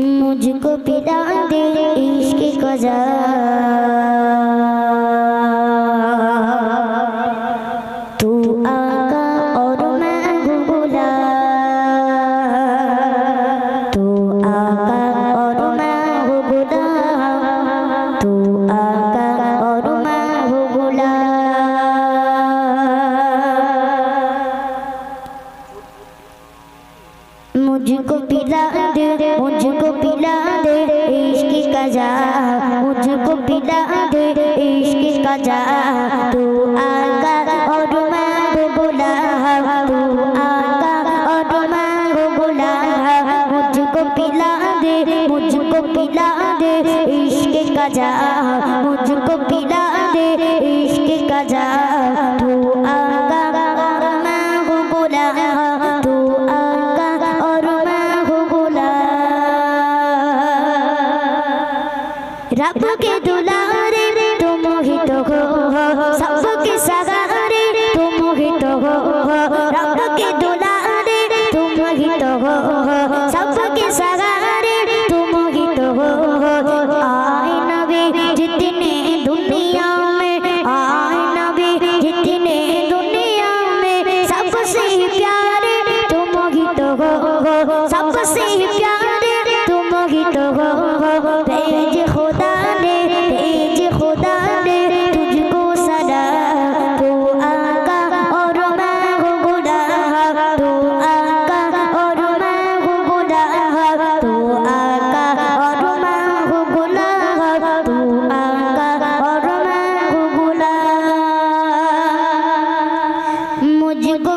मुझको पिला दे इश्क कजा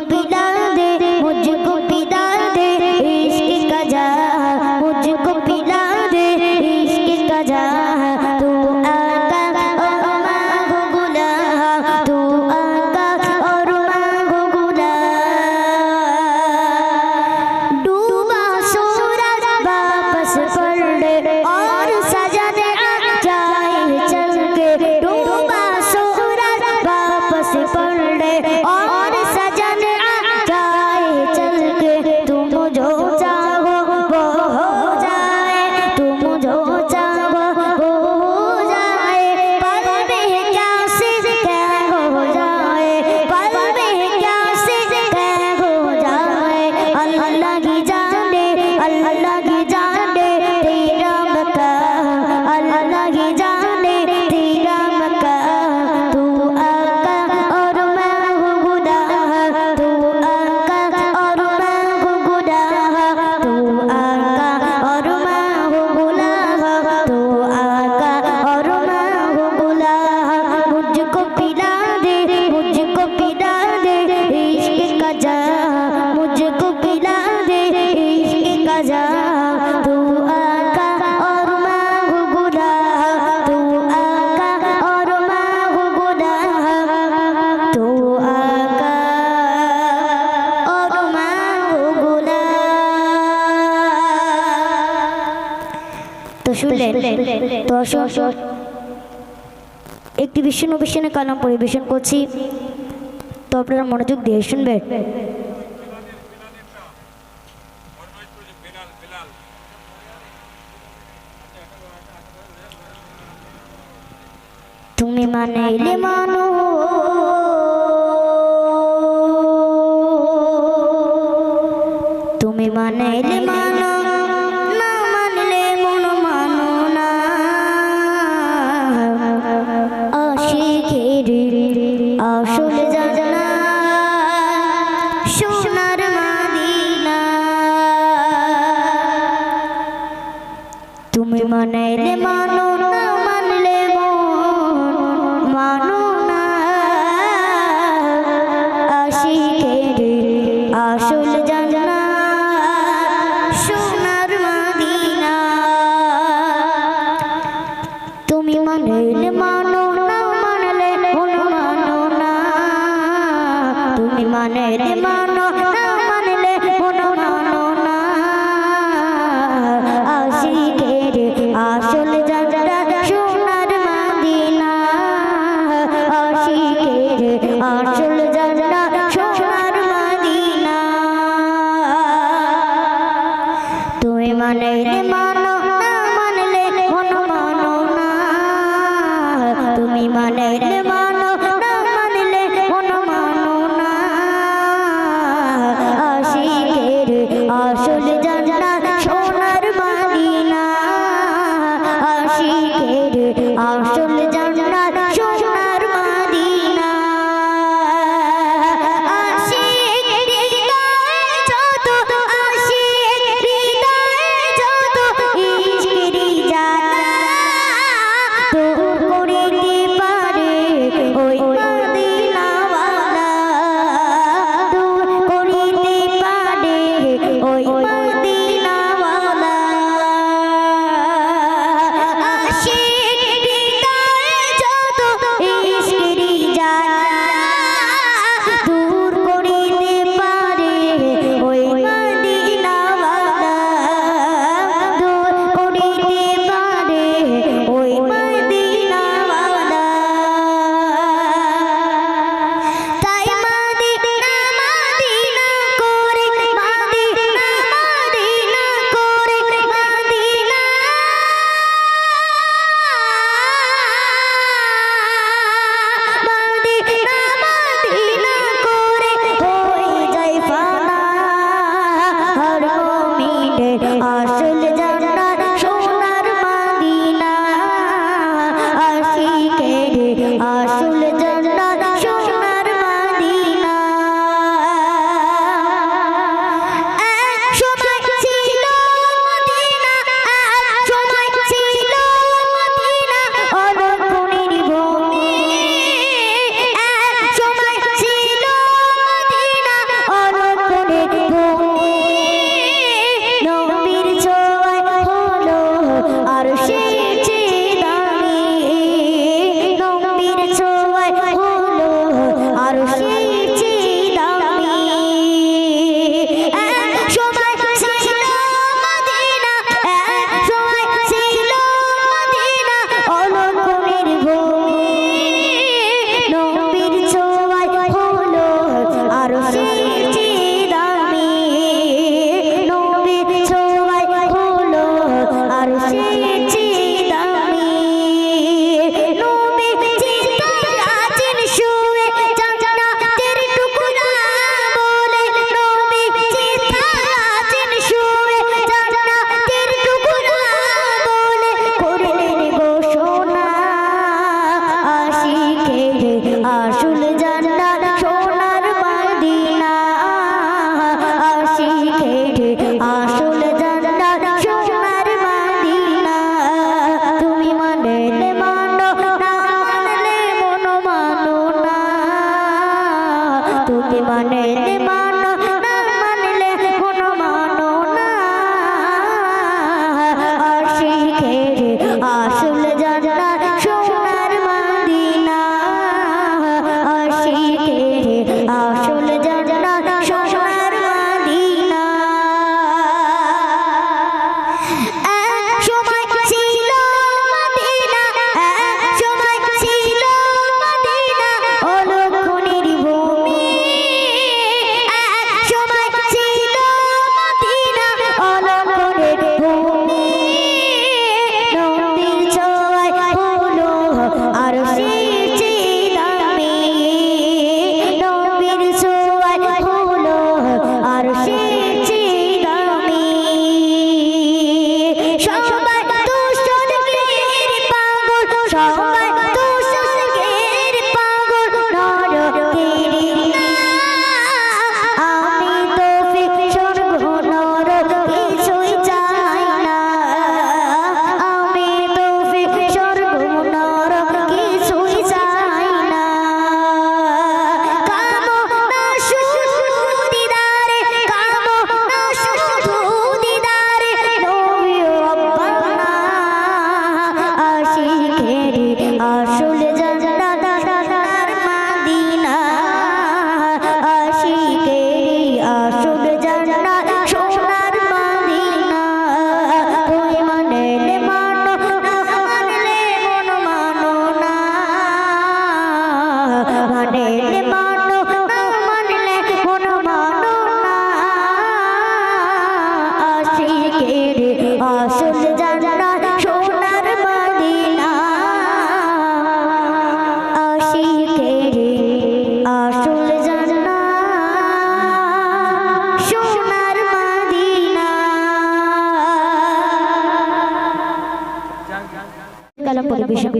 Bobby. একটি ভীষণ অভিষেণে কালাম পরিবেশন করছি। তো আপনারা মনোযোগ দিয়ে শুনবেন। তুমি মানে মানো আশিকে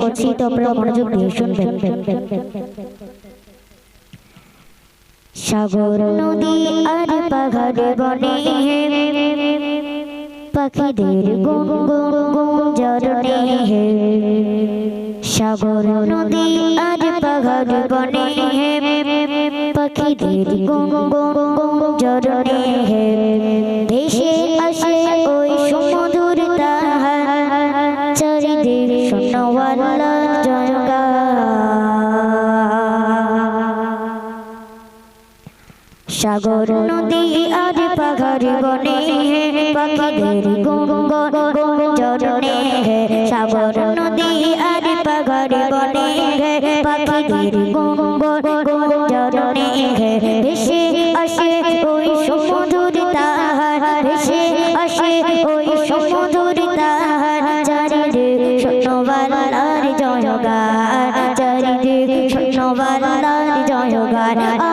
করছি তোমরা মনোযোগ দিয়ে শুনবেন। সাগর নদী আর পাহাড়ে বনে পাখিদের গুন সাগর নদী আর পাহাড় বনে পাখিদের গুঙ্গন চরণে সাগর নদী আর পাহাড় বনে পাখিদের গুঙ্গন চরণে ভেসে আসে ওই সমুদ্র তাহার, ভেসে আসে ওই সমুদ্র তাহার। চারিদিক শোনবালার জয়গান, চারিদিক শোনবালার জয়গান।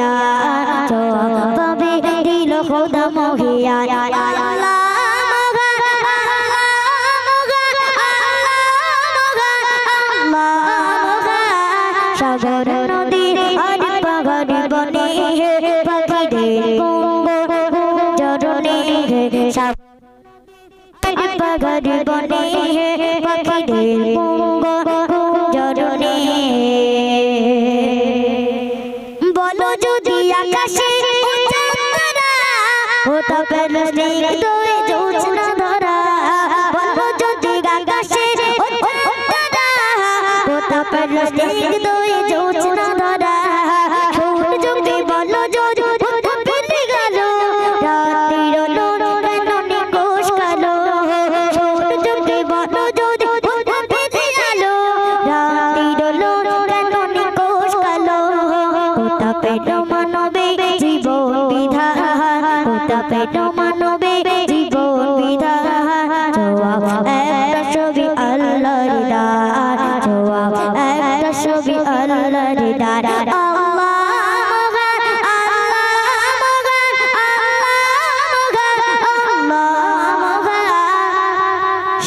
や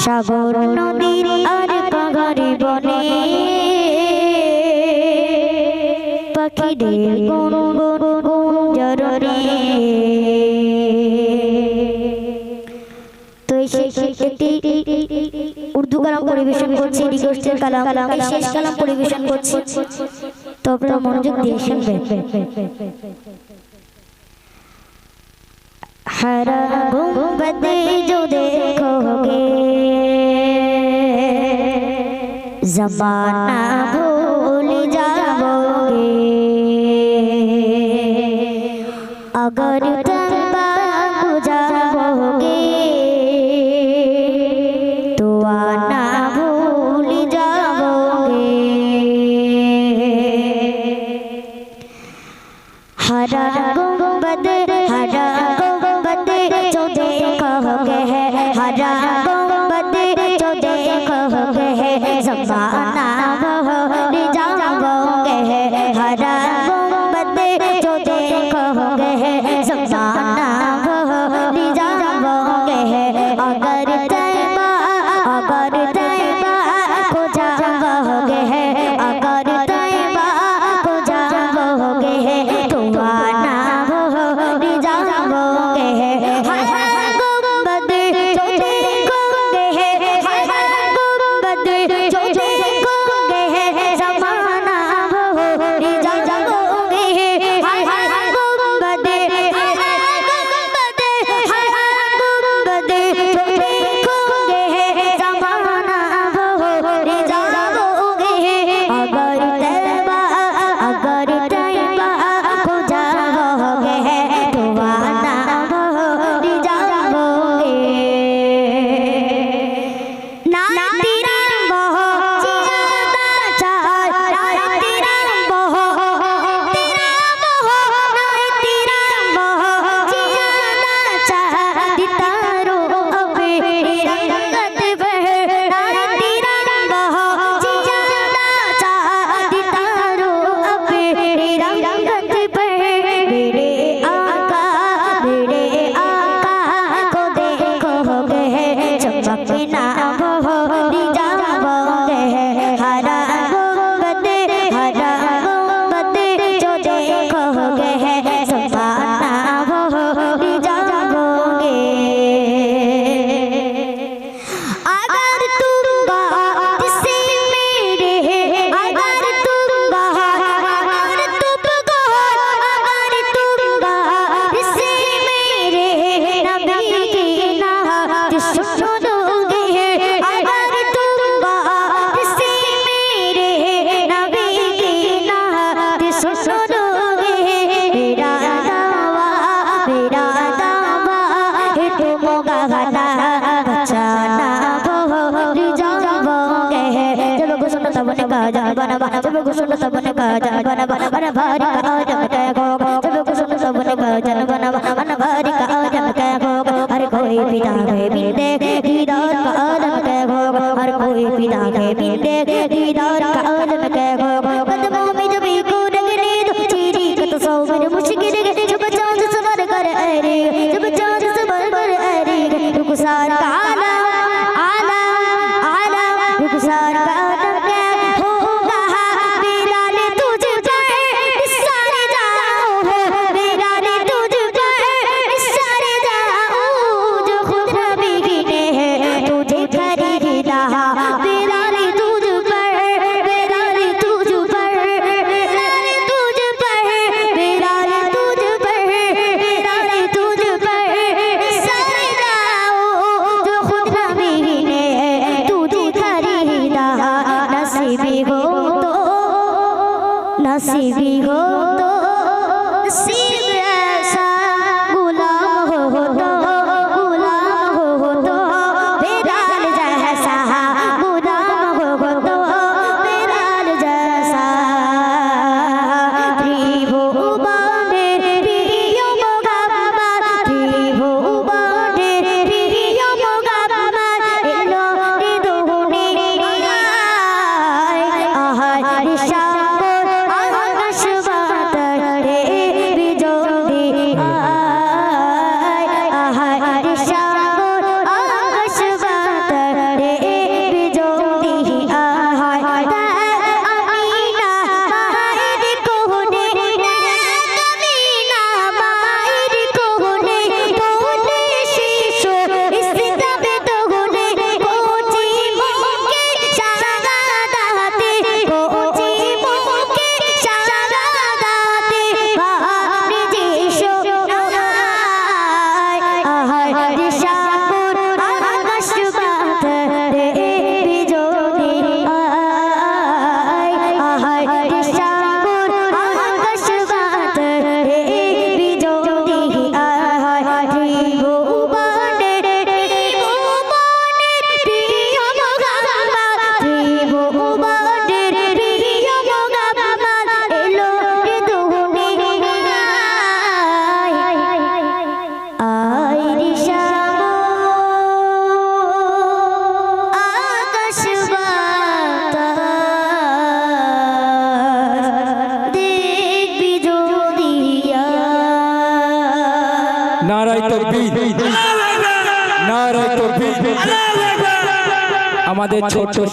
সাগর নদীর আর পাহাড়ি বনে। পাখিদের গুন উর্দু কালাম পরিবেশন করছে রিকোয়েস্টের কালাম শেষ কালাম পরিবেশন করছে। তো মনোযোগ দিয়ে हरा गुंबद जो देखोगे। जमाना भूल जाओगे। अगर जब को सुन सबने कहा जन बन बन भारी का जन कह गो जब को सुन सबने कहा जन बन बन भारी का जन कह गो हर कोई पिता के बिंदे दीदार का जन कह गो हर कोई पिता के बिंदे दीदार का जन कह गो कदमों में जब को लगने दो चीरी का तो सौ मेरे मुश्किल है जब चांद सबर कर अरे जब चांद सबर कर अरे रुखसार का आला आला आला रुखसार का